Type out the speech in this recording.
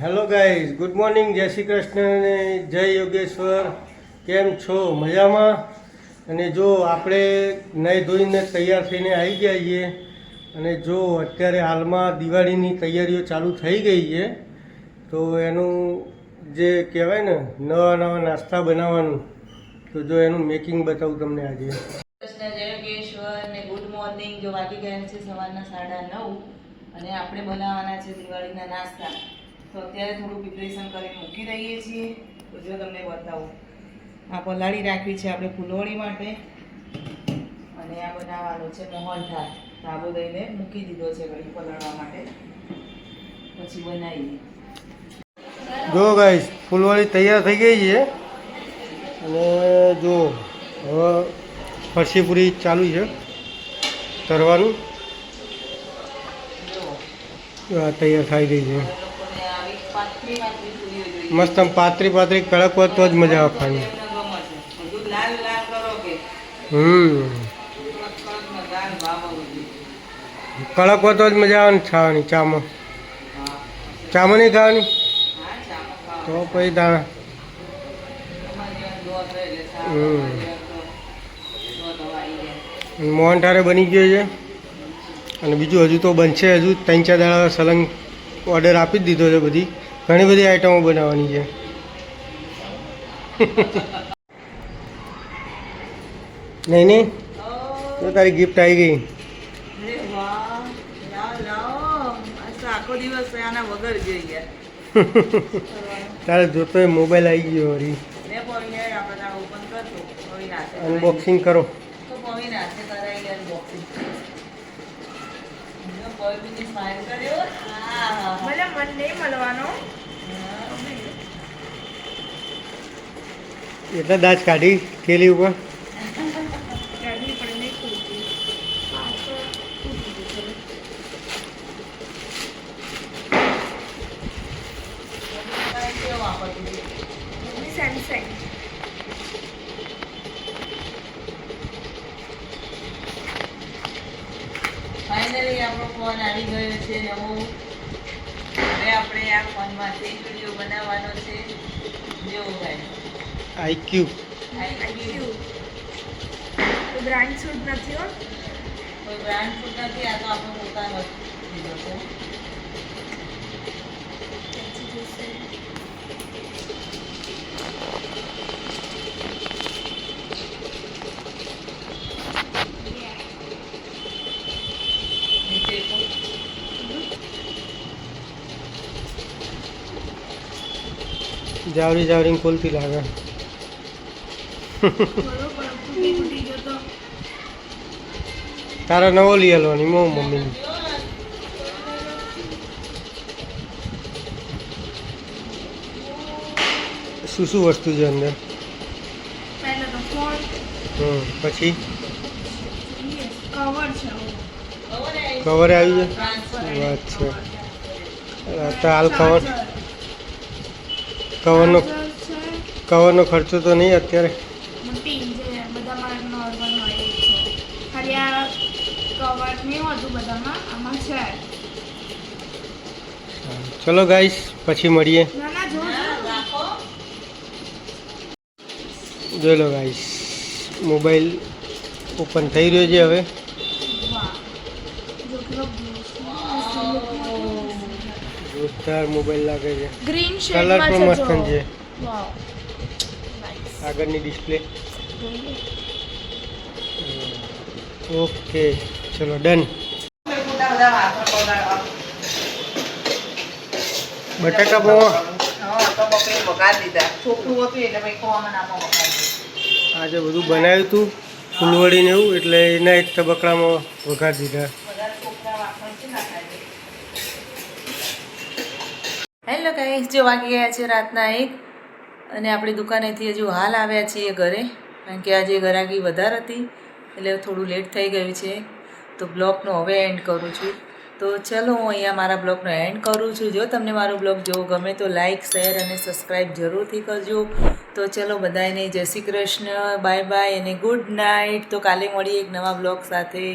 Hello guys good morning જય શ્રી કૃષ્ણ અને જય યોગેશ્વર. કેમ છો? મજામાં? અને જો આપણે નહીં ધોઈને તૈયાર થઈને આવી ગયા છીએ, અને જો અત્યારે હાલમાં દિવાળીની તૈયારીઓ ચાલુ થઈ ગઈ છે, તો એનું જે કહેવાય ને, નવા નવા નાસ્તા બનાવવાનું, તો જો એનું મેકિંગ બતાવું તમને આજે. ગુડ મોર્નિંગ જો વાગી ગયા છે સવારના સાડા નવ, અને આપણે બનાવવાના છે દિવાળીના નાસ્તા. તો અત્યારે થોડું પ્રિપરેશન કરીને મૂકી દઈએ છીએ. તો જો તમને બતાવું. આ પલાળી રાખવી છે આપણે ફૂલોળી માટે. અને આ બનાવવાનું છે મોહનથાળ ધાબો દઈને મૂકી દીધો છે ઘડી પલાળવા માટે. પછી બનાવીએ. જો ગાઈઝ ફૂલવાળી તૈયાર થઈ ગઈ છે. અને જો હવે ફરસી પૂરી ચાલુ છે. તરવાનું. તૈયાર થઈ ગઈ છે. મસ્ત આમ પાતરી પાતરી કડક હોય તો જ મજા આવે ખાવાની. કડક હોય તો જ મજા આવે ને ખાવાની ચામાં. ચામાં નહીં ખાવાની? તો પછી દાણા. મોહન ઠારે બની ગયો છે. અને બીજું હજુ તો બનશે, હજુ ત્રણ ચાર દાડા સલંગ ઓર્ડર આપી જ દીધો છે બધી. ઘણી બધી આઈટમો બનાવવાની છે. નહીં નહીં? તો તારી ગિફ્ટ આવી ગઈ. તારે જોતો મોબાઈલ આવી ગયો વળી. લે પવિને આપણે તારે open કરતો. પવિન હાથે કરાવી. અનબોક્સિંગ કરો તો પવિન હાથે કરાવી લે unboxing. કર્યો. આહાહા. મને મન નહીં મળવાનો. એટલે દાજ કાઢી થેલી ઉપર? ગાડી પણ નહીં ખુલતી આ તો ખુલી ગયું છે. મોબાઈલ કેવો વાપરતી હતી? મમ્મી સેમસંગ ફાઇનલી આપણો ફોન આવી ગયો છે નવો. હવે આપણે આ ફોનમાંથી વીડિયો બનાવવાનો છે. જેવો ભાઈ. આઈક્યુ આઈક્યુ તો બ્રાન્ડ શૂટ નથી હો. કોઈ બ્રાન્ડ શૂટ નથી આ તો આપણો પોતાનો જ લીધો છે. પણ જાવરી ખોલતી લાગે. તારા નવો લઈ આલવાની મો મમ્મીની. શું શું વસ્તુ છે અંદર? પછી? કવર છે કવર આવી જાય અચ્છા તો હાલ કવર કવરનો કવરનો ખર્ચો તો નહીં અત્યારે? ચલો ગાઈસ પછી મળીએ. જોઈ લો ગાઈસ મોબાઈલ ઓપન થઈ રહ્યો છે હવે. જોરદાર મોબાઈલ લાગે છે. ગ્રીન કલર પણ મસ્ત છે. વાવ આગળની ડિસ્પ્લે ઓકે ચલો ડન બટાકા પૌવા આજે બધું બનાવ્યું હતું ફૂલવડીને એવું એટલે એના એક તબકડામાં વઘાર દીધા બધા ચોખ્ખા વાસણ છે ના ખાય હેલો ગાઈસ જો વાગી ગયા છે રાતના એક, અને આપણી દુકાનેથી હજુ હાલ આવ્યા છીએ ઘરે, કારણ કે આજે ગરાગી વધારે હતી, એટલે થોડું લેટ થઈ ગયું છે. તો બ્લોગનો હવે એન્ડ કરું છું. તો ચલો હું અહીંયા મારા બ્લોગનો એન્ડ કરું છું. જો તમને મારો બ્લોગ જો ગમે તો લાઇક શેર અને સબસ્ક્રાઈબ જરૂરથી કરજો. તો ચલો બધાને જય શ્રી કૃષ્ણ બાય બાય અને ગુડ નાઇટ તો કાલે મળીએ એક નવા બ્લોગ સાથે.